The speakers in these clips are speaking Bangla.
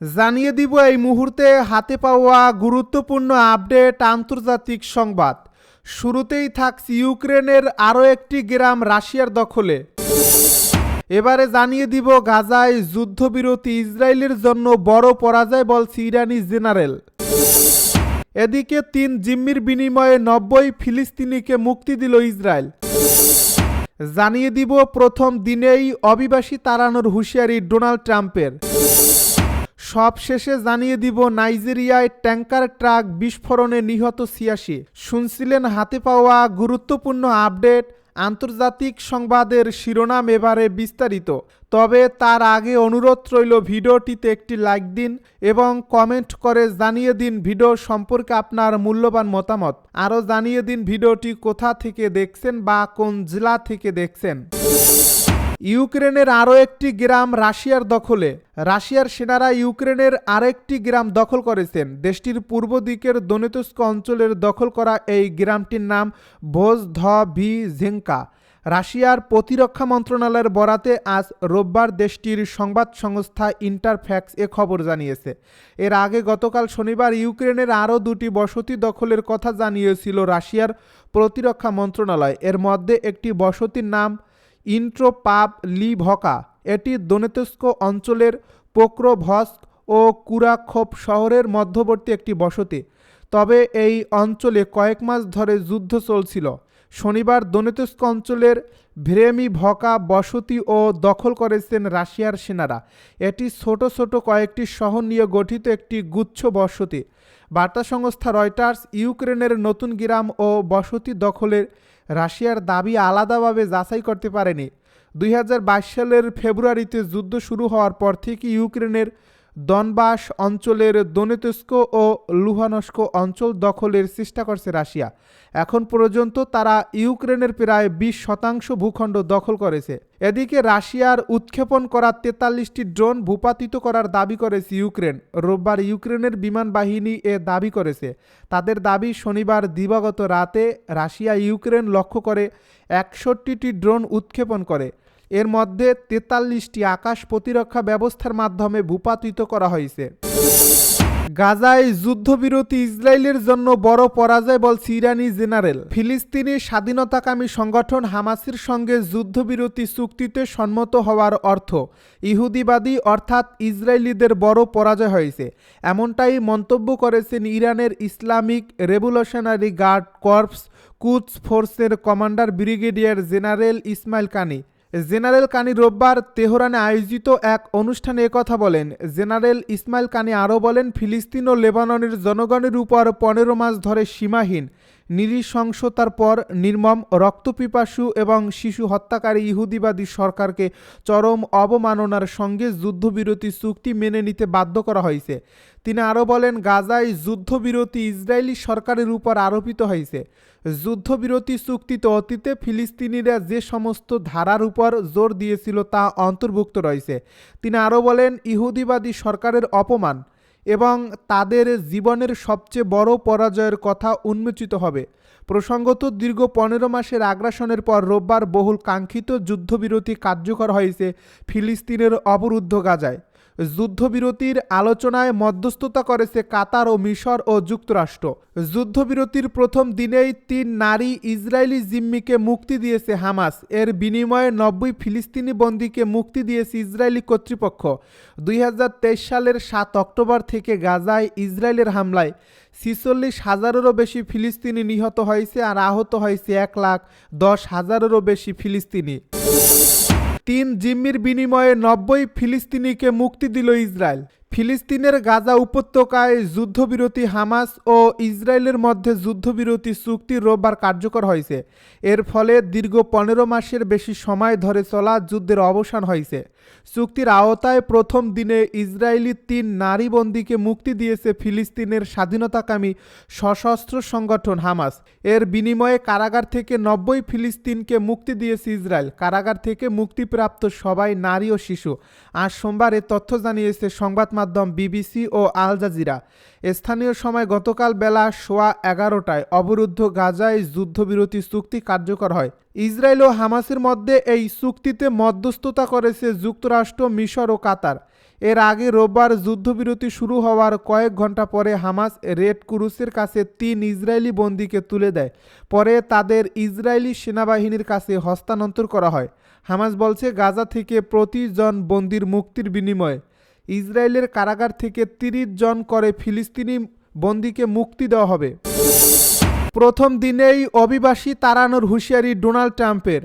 জানিয়ে দিব এই মুহূর্তে হাতে পাওয়া গুরুত্বপূর্ণ আপডেট আন্তর্জাতিক সংবাদ। শুরুতেই থাকছে ইউক্রেনের আরও একটি গ্রাম রাশিয়ার দখলে। এবারে জানিয়ে দিব গাজায় যুদ্ধবিরতি ইসরায়েলের জন্য বড় পরাজয় বলছে ইরানি জেনারেল। এদিকে তিন জিম্মির বিনিময়ে নব্বই ফিলিস্তিনিকে মুক্তি দিল ইসরায়েল। জানিয়ে দিব প্রথম দিনেই অভিবাসী তাড়ানোর হুঁশিয়ারি ডোনাল্ড ট্রাম্পের। সব শেষে জানিয়ে দিব, নাইজেরিয়ায় ট্যাঙ্কার ট্রাক বিস্ফোরণে নিহত ছিয়াশি। শুনছিলেন হাতে পাওয়া গুরুত্বপূর্ণ আপডেট, আন্তর্জাতিক সংবাদের শিরোনাম এবারে বিস্তারিত। তবে তার আগে অনুরোধ রইল ভিডিওটিতে একটি লাইক দিন এবং কমেন্ট করে জানিয়ে দিন ভিডিও সম্পর্কে আপনার মূল্যবান মতামত। আরও জানিয়ে দিন ভিডিওটি কোথা থেকে দেখছেন বা কোন জেলা থেকে দেখছেন। ইউক্রেনের আরও একটি গ্রাম রাশিয়ার দখলে। রাশিয়ার সেনারা ইউক্রেনের আরেকটি গ্রাম দখল করেছেন। দেশটির পূর্ব দিকের দনেতস্ক অঞ্চলের দখল করা এই গ্রামটির নাম ভোজ ধ ভি ঝেঙ্কা রাশিয়ার প্রতিরক্ষা মন্ত্রণালয়ের বরাতে আজ রোববার দেশটির সংবাদ সংস্থা ইন্টারফ্যাক্স এ খবর জানিয়েছে। এর আগে গতকাল শনিবার ইউক্রেনের আরও দুটি বসতি দখলের কথা জানিয়েছিল রাশিয়ার প্রতিরক্ষা মন্ত্রণালয়। এর মধ্যে একটি বসতির নাম ইন্ট্রোপাপ লিভকা এটি দোনেতস্ক অঞ্চলের পোক্রোভস্ক ও কুরাখোপ শহরের মধ্যবর্তী একটি বসতি। তবে এই অঞ্চলে কয়েক মাস ধরে যুদ্ধ চলছিল। শনিবার দোনেতস্ক অঞ্চলের ভ্রেমি ভকা বসতি ও দখল করেছেন রাশিয়ার সেনারা। এটি ছোট ছোট কয়েকটি শহর নিয়ে গঠিত একটি গুচ্ছ বসতি। বার্তা সংস্থা রয়টার্স ইউক্রেনের নতুন গ্রাম ও বসতি দখলের রাশিয়ার দাবি আলাদাভাবে যাচাই করতে পারেনি। দুই হাজার বাইশ সালের ফেব্রুয়ারিতে যুদ্ধ শুরু হওয়ার পর থেকে ইউক্রেনের দনবাস অঞ্চলের দনেতস্ক ও লুহানস্ক অঞ্চল দখলের চেষ্টা করছে রাশিয়া। এখন পর্যন্ত তারা ইউক্রেনের প্রায় বিশ শতাংশ ভূখণ্ড দখল করেছে। এদিকে রাশিয়ার উৎক্ষেপণ করা তেতাল্লিশটি ড্রোন ভূপাতিত করার দাবি করেছে ইউক্রেন। রোববার ইউক্রেনের বিমান বাহিনী এ দাবি করেছে। তাদের দাবি, শনিবার দিবাগত রাতে রাশিয়া ইউক্রেন লক্ষ্য করে একষট্টিটি ড্রোন উৎক্ষেপণ করে। এর মধ্যে তেতাল্লিশটি আকাশ প্রতিরক্ষা ব্যবস্থার মাধ্যমে ভূপাতিত করা হয়েছে। গাজায় যুদ্ধবিরতি ইসরায়েলের জন্য বড় পরাজয় বলছে ইরানি জেনারেল। ফিলিস্তিনি স্বাধীনতাকামী সংগঠন হামাসের সঙ্গে যুদ্ধবিরতি চুক্তিতে সম্মত হওয়ার অর্থ ইহুদিবাদী অর্থাৎ ইসরায়েলিদের বড় পরাজয় হয়েছে। এমনটাই মন্তব্য করেছেন ইরানের Islamic revolutionary guard corps Quds ফোর্সের কমান্ডার ব্রিগেডিয়ার জেনারেল ইসমাইল কানি। জেনারেল কানি রোববার তেহরানে আয়োজিত এক অনুষ্ঠানে কথা বলেন। জেনারেল ইসমাইল কানি আরও বলেন, ফিলিস্তিন ও লেবাননের জনগণের উপর পনেরো মাস ধরে সীমাহীন। নৃশংসতার পর নির্মম রক্তপিপাসু এবং শিশু হত্যাকারী ইহুদিবাদী সরকারকে চরম অবমাননার সঙ্গে যুদ্ধবিরতি চুক্তি মেনে নিতে বাধ্য করা হয়েছে। তিনি আরও বলেন, গাজায় যুদ্ধবিরতি ইসরায়েলি সরকারের উপর আরোপিত হয়েছে। যুদ্ধবিরতি চুক্তিতে অতীতে ফিলিস্তিনিরা যে সমস্ত ধারার উপর জোর দিয়েছিল তা অন্তর্ভুক্ত রয়েছে। তিনি আরও বলেন, ইহুদিবাদী সরকারের অপমান এবং তাদের জীবনের সবচেয়ে বড় পরাজয়ের কথা উন্মোচিত হবে। প্রসঙ্গত, দীর্ঘ পনেরো মাসের আগ্রাসনের পর রোববার বহুল কাঙ্ক্ষিত যুদ্ধবিরতি কার্যকর হয়েছে ফিলিস্তিনের অবরুদ্ধ গাজায়। যুদ্ধবিরতির আলোচনায় মধ্যস্থতা করেছে কাতার ও মিশর ও যুক্তরাষ্ট্র। যুদ্ধবিরতির প্রথম দিনেই তিন নারী ইসরায়েলি জিম্মিকে মুক্তি দিয়েছে হামাস। এর বিনিময়ে নব্বই ফিলিস্তিনি বন্দীকে মুক্তি দিয়েছে ইসরায়েলি কর্তৃপক্ষ। দুই হাজার তেইশ সালের সাত অক্টোবর থেকে গাজায় ইসরায়েলের হামলায় ছিচল্লিশ হাজারেরও বেশি ফিলিস্তিনি নিহত হয়েছে আর আহত হয়েছে এক লাখ দশ হাজারেরও বেশি ফিলিস্তিনি। তিন জিম্মির বিনিময়ে নব্বই ফিলিস্তিনিকে মুক্তি দিল ইসরায়েল। ফিলিস্তিনের গাজা উপত্যকায় যুদ্ধবিরতি হামাস ও ইসরায়েলের মধ্যে যুদ্ধবিরতি চুক্তি রোববার কার্যকর হয়েছে। এর ফলে দীর্ঘ পনেরো মাসের বেশি সময় ধরে চলা যুদ্ধের অবসান হয়েছে। চুক্তির আওতায় প্রথম দিনে ইসরায়েলি তিন নারী বন্দীকে মুক্তি দিয়েছে ফিলিস্তিনের স্বাধীনতাকামী সশস্ত্র সংগঠন হামাস। এর বিনিময়ে কারাগার থেকে নব্বই ফিলিস্তিনকে মুক্তি দিয়েছে ইসরায়েল। কারাগার থেকে মুক্তিপ্রাপ্ত সবাই নারী ও শিশু। আজ সোমবার এ তথ্য জানিয়েছে সংবাদ মাধ্যম বিবিসি ও আল জাজিরা। স্থানীয় সময় গতকাল বেলা সোয়া এগারোটায় অবরুদ্ধ গাজায় যুদ্ধবিরতি চুক্তি কার্যকর হয়। ইসরায়েল ও হামাসের মধ্যে এই চুক্তিতে মধ্যস্থতা করেছে যুক্তরাষ্ট্র, মিশর ও কাতার। এর আগে রোববার যুদ্ধবিরতি শুরু হওয়ার কয়েক ঘণ্টা পরে হামাস রেড ক্রুসের কাছে তিন ইসরায়েলি বন্দীকে তুলে দেয়। পরে তাদের ইসরায়েলি সেনাবাহিনীর কাছে হস্তান্তর করা হয়। হামাস বলছে, গাজা থেকে প্রতিজন বন্দির মুক্তির বিনিময়ে ইসরায়েলের কারাগার থেকে তিরিশ জন করে ফিলিস্তিনি বন্দীকে মুক্তি দেওয়া হবে। প্রথম দিনেই অভিবাসী তাড়ানোর হুঁশিয়ারি ডোনাল্ড ট্রাম্পের।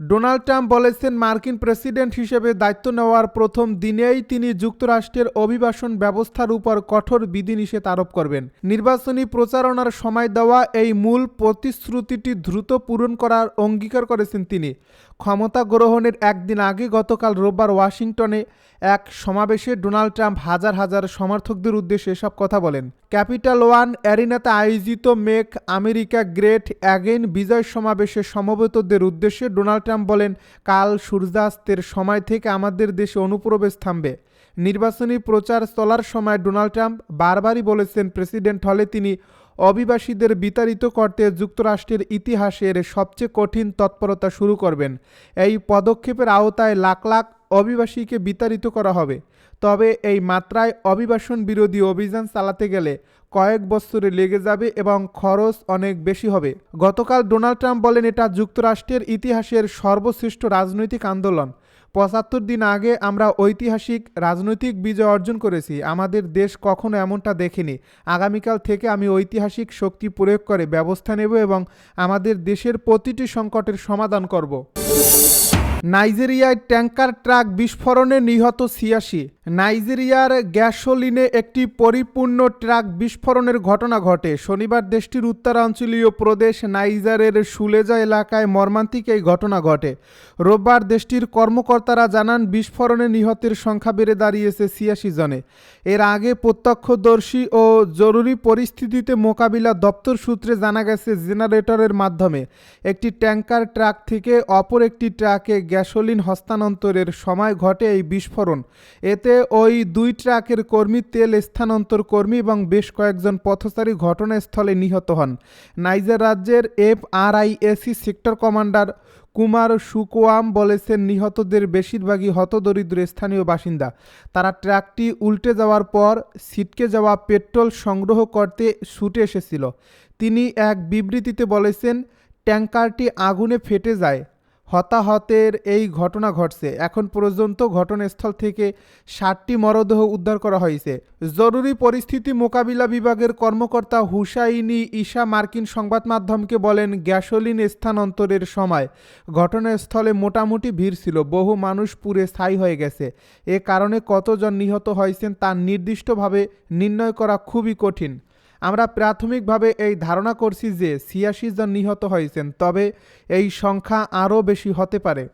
ডোনাল্ড ট্রাম্প বলেছেন, মার্কিন প্রেসিডেন্ট হিসেবে দায়িত্ব নেওয়ার প্রথম দিনেই তিনি যুক্তরাষ্ট্রের অভিবাসন ব্যবস্থার উপর কঠোর বিধিনিষেধ আরোপ করবেন। নির্বাচনী প্রচারণার সময় দেওয়া এই মূল প্রতিশ্রুতিটি দ্রুত পূরণ করার অঙ্গীকার করেছেন তিনি। ক্ষমতা গ্রহণের একদিন আগে গতকাল রোববার ওয়াশিংটনে এক সমাবেশে ডোনাল্ড ট্রাম্প হাজার হাজার সমর্থকদের উদ্দেশ্যে এসব কথা বলেন। ক্যাপিটাল ওয়ান অ্যারিনাতে আয়োজিত মেক আমেরিকা গ্রেট অ্যাগেন বিজয় সমাবেশে সমবেতদের উদ্দেশ্যে ডোনাল্ড ট্রাম্প বলেন, কাল সূর্যাস্তের সময় থেকে আমাদের দেশে অনুপ্রবেশ থামবে। নির্বাচনী প্রচার চলার সময় ডোনাল্ড ট্রাম্প বারবারই বলেছেন, প্রেসিডেন্ট হলে তিনি অভিবাসীদের বিতাড়িত করতে যুক্তরাষ্ট্রের ইতিহাসের সবচেয়ে কঠিন তৎপরতা শুরু করবেন। এই পদক্ষেপের আওতায় লাখ লাখ অভিবাসীকে বিতাড়িত করা হবে। তবে এই মাত্রায় অভিবাসন বিরোধী অভিযান চালাতে গেলে কয়েক বছরে লেগে যাবে এবং খরচ অনেক বেশি হবে। গতকাল ডোনাল্ড ট্রাম্প বলেন, এটা যুক্তরাষ্ট্রের ইতিহাসের সর্বশ্রেষ্ঠ রাজনৈতিক আন্দোলন। পঁচাত্তর দিন আগে আমরা ঐতিহাসিক, রাজনৈতিক বিজয় অর্জন করেছি। আমাদের দেশ কখনো এমনটা দেখেনি। আগামীকাল থেকে আমি ঐতিহাসিক শক্তি প্রয়োগ করে ব্যবস্থা নেব এবং আমাদের দেশের প্রতিটি সংকটের সমাধান করব। নাইজেরিয়ায় ট্যাঙ্কার ট্রাক বিস্ফোরণে নিহত ছিয়াশি নাইজেরিয়ার গ্যাসোলিনে একটি পরিপূর্ণ ট্রাক বিস্ফোরণের ঘটনা ঘটে। শনিবার দেশটির উত্তরাঞ্চলীয় প্রদেশ নাইজারের সুলেজা এলাকায় মর্মান্তিক এই ঘটনা ঘটে। রোববার দেশটির কর্মকর্তারা জানান, বিস্ফোরণে নিহতের সংখ্যা বেড়ে দাঁড়িয়েছে ছিয়াশি জনে। এর আগে প্রত্যক্ষদর্শী ও জরুরি পরিস্থিতিতে মোকাবিলা দপ্তর সূত্রে জানা গেছে, জেনারেটরের মাধ্যমে একটি ট্যাঙ্কার ট্রাক থেকে অপর একটি ট্রাকে গ্যাসোলিন হস্তান্তরের সময় ঘটে এই বিস্ফোরণ। এতে ওই দুই ট্রাকের কর্মী তেল স্থানান্তর কর্মী এবং বেশ কয়েকজন পথচারী ঘটনাস্থলে নিহত হন। নাইজার রাজ্যের F R sector commander Kumar Sukwam বলেছেন, নিহতদের বেশিরভাগই হতদরিদ্র স্থানীয় বাসিন্দা। তারা ট্রাকটি উল্টে যাওয়ার পর ছিটকে যাওয়া পেট্রোল সংগ্রহ করতে ছুটে এসেছিল। তিনি এক বিবৃতিতে বলেছেন, ট্যাঙ্কারটি আগুনে ফেটে যায়। হতাহতের এই ঘটনা ঘটছে। এখন পর্যন্ত ঘটনাস্থল থেকে ষাটটি মরদেহ উদ্ধার করা হয়েছে। জরুরি পরিস্থিতি মোকাবিলা বিভাগের কর্মকর্তা হুসাইনি ঈশা মার্কিন সংবাদ মাধ্যমকে বলেন, গ্যাসোলিন স্থানান্তরের সময়। ঘটনাস্থলে মোটামুটি ভিড় ছিল, বহু মানুষ পুরে স্থায়ী হয়ে গেছে। এ কারণে কতজন নিহত হয়েছেন তা নির্দিষ্টভাবে নির্ণয় করা খুবই কঠিন। আমরা প্রাথমিকভাবে এই ধারণা করছি যে ছিয়াশি জন নিহত হয়েছেন, তবে এই সংখ্যা আরও বেশি হতে পারে।